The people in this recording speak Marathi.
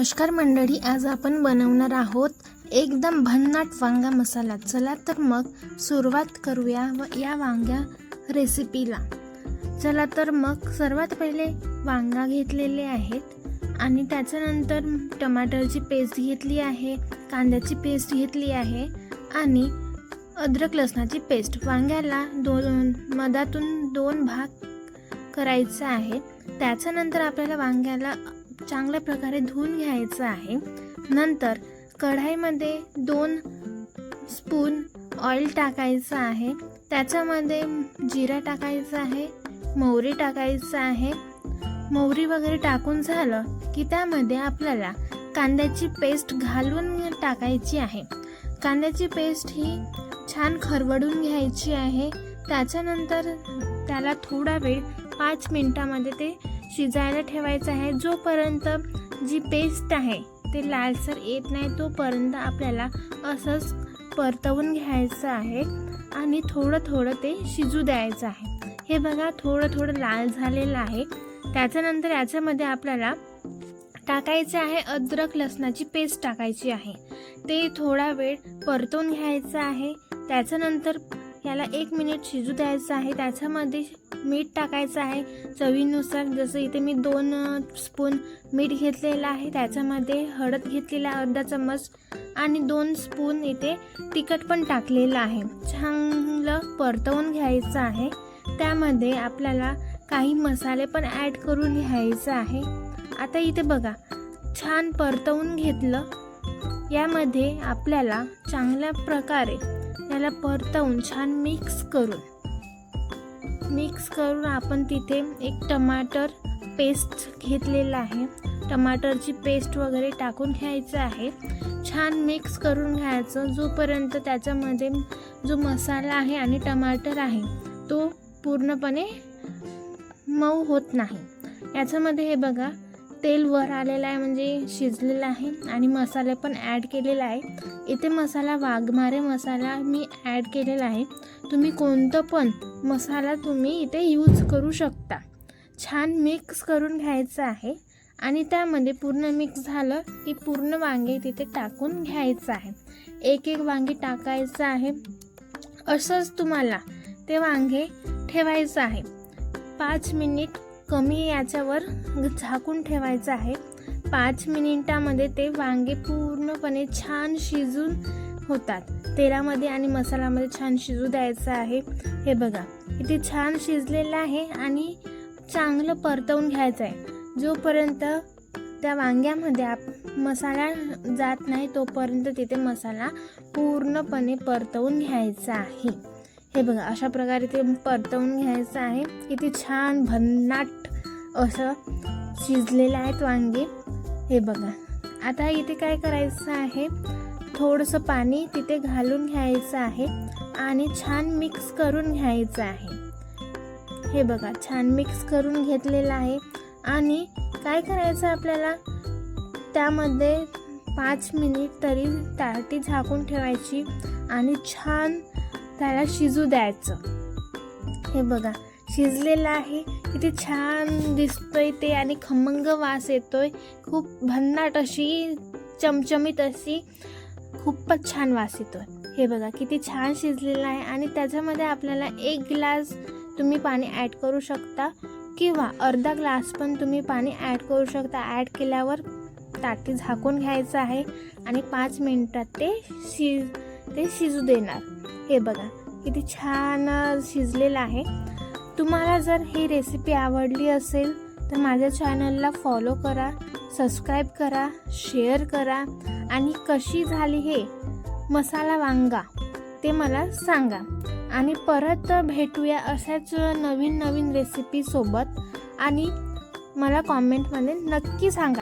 नमस्कार मंडळी आज आपण बनवणार आहोत एकदम भन्नाट वांगा मसाला. चला तर मग सुरुवात करूया व या वांग्या रेसिपीला चला तर मग सर्वात पहिले वांगा घेतलेले आहेत आणि त्याच्यानंतर टमाटरची पेस्ट घेतली आहे कांद्याची पेस्ट घेतली आहे आणि अद्रक लसणाची पेस्ट. वांग्याला दोन मधातून दोन भाग करायचा आहे त्याच्यानंतर आपल्याला वांग्याला चांगल्या प्रकारे धुवून घ्यायचं आहे. नंतर कढाईमध्ये दोन स्पून ऑइल टाकायचं आहे. त्याच्यामध्ये जिरा टाकायचा आहे मोहरी टाकायचं आहे. मोहरी वगैरे टाकून झालं की त्यामध्ये आपल्याला कांद्याची पेस्ट घालून टाकायची आहे. कांद्याची पेस्ट ही छान खरवडून घ्यायची आहे. त्याच्यानंतर त्याला थोडा वेळ पाच मिनटामध्ये ते शिजायला ठेवायचं आहे. जोपर्यंत जी पेस्ट आहे ते लालसर येत नाही तोपर्यंत आपल्याला असंच परतवून घ्यायचं आहे आणि थोडं थोडं ते शिजू द्यायचं आहे. हे बघा थोडं थोडं लाल झालेलं आहे. त्याच्यानंतर याच्यामध्ये आपल्याला टाकायचे आहे अद्रक लसणाची पेस्ट टाकायची आहे. ते थोडा वेळ परतून घ्यायचं आहे. त्याच्यानंतर याला एक मिनिट शिजू द्यायचं आहे. त्याच्यामध्ये मीठ टाकायचं आहे. चवीनुसार जसं इथे मी दोन स्पून मीठ घेतलेलं आहे. त्याच्यामध्ये हळद घेतलेला अर्धा चम्मच. आणि दोन स्पून इथे तिखट पण टाकलेलं आहे. चांगलं परतवून घ्यायचं आहे. त्यामध्ये आपल्याला काही मसाले पण ॲड करून घ्यायचं आहे. आता इथे बघा छान परतवून घेतलं. यामध्ये आपल्याला चांगल्या प्रकारे त्याला परतवून छान मिक्स करून. मिक्स करून आपण तिथे एक टमाटर पेस्ट घेतलेला आहे. टमाटरची पेस्ट वगैरे टाकून घ्यायचं आहे. छान मिक्स करून घ्यायचं. जोपर्यंत त्याच्यामध्ये जो मसाला आहे आणि टमाटर आहे तो पूर्णपणे मऊ होत नाही. याच्यामध्ये हे बघा तेल वर आलेलं आहे म्हणजे शिजलेलं आहे आणि मसाले पण ॲड केलेला आहे. इथे मसाला वाघमारे मसाला मी ॲड केलेला आहे. तुम्ही कोणतं पण मसाला तुम्ही इथे यूज करू शकता. छान मिक्स करून घ्यायचं आहे आणि त्यामध्ये पूर्ण मिक्स झालं की पूर्ण वांगे तिथे टाकून घ्यायचं आहे. एक एक वांगे टाकायचं आहे. असंच तुम्हाला ते वांगे ठेवायचं आहे. पाच मिनिट कमी याच्यावर झाकून ठेवायचं आहे. पाच मिनिटामध्ये ते वांगे पूर्णपणे छान शिजून होतात. तेलामध्ये आणि मसाल्यामध्ये छान शिजू द्यायचं आहे. हे बघा इथे छान शिजलेलं आहे आणि चांगलं परतवून घ्यायचं आहे. जोपर्यंत त्या वांग्यामध्ये आप मसाला जात नाही तोपर्यंत तिथे मसाला पूर्णपणे परतवून घ्यायचा आहे. हे बघा अशा प्रकारे ते परतवून घ्यायचं आहे. किती छान भन्नाट असं शिजलेलं आहेत वांगे. हे बघा आता इथे काय करायचं आहे? थोडंसं पाणी तिथे घालून घ्यायचं आहे आणि छान मिक्स करून घ्यायचं आहे. हे बघा छान मिक्स करून घेतलेलं आहे. आणि काय करायचं आपल्याला? त्यामध्ये पाच मिनिट तरी ताटी झाकून ठेवायची आणि छान त्याला शिजू द्यायचं. हे बघा शिजलेलं आहे. किती छान दिसतोय ते आणि खमंग वास येतोय. खूप भन्नाट अशी चमचमीत अशी खूपच छान वास येतोय. हे बघा किती छान शिजलेलं आहे आणि त्याच्यामध्ये आपल्याला एक ग्लास तुम्ही पाणी ॲड करू शकता किंवा अर्धा ग्लास पण तुम्ही पाणी ॲड करू शकता. ॲड केल्यावर ताटी झाकून घ्यायचं आहे आणि पाच मिनटात ते शिज ते शिजू देणार. हे बघा किती छान शिजलेलं आहे. तुम्हाला जर ही रेसिपी आवडली असेल तर माझ्या चॅनलला फॉलो करा सबस्क्राईब करा शेअर करा आणि कशी झाली हे मसाला वांगा ते मला सांगा. आणि परत भेटूया अशाच नवीन नवीन रेसिपीसोबत आणि मला कॉमेंटमध्ये नक्की सांगा.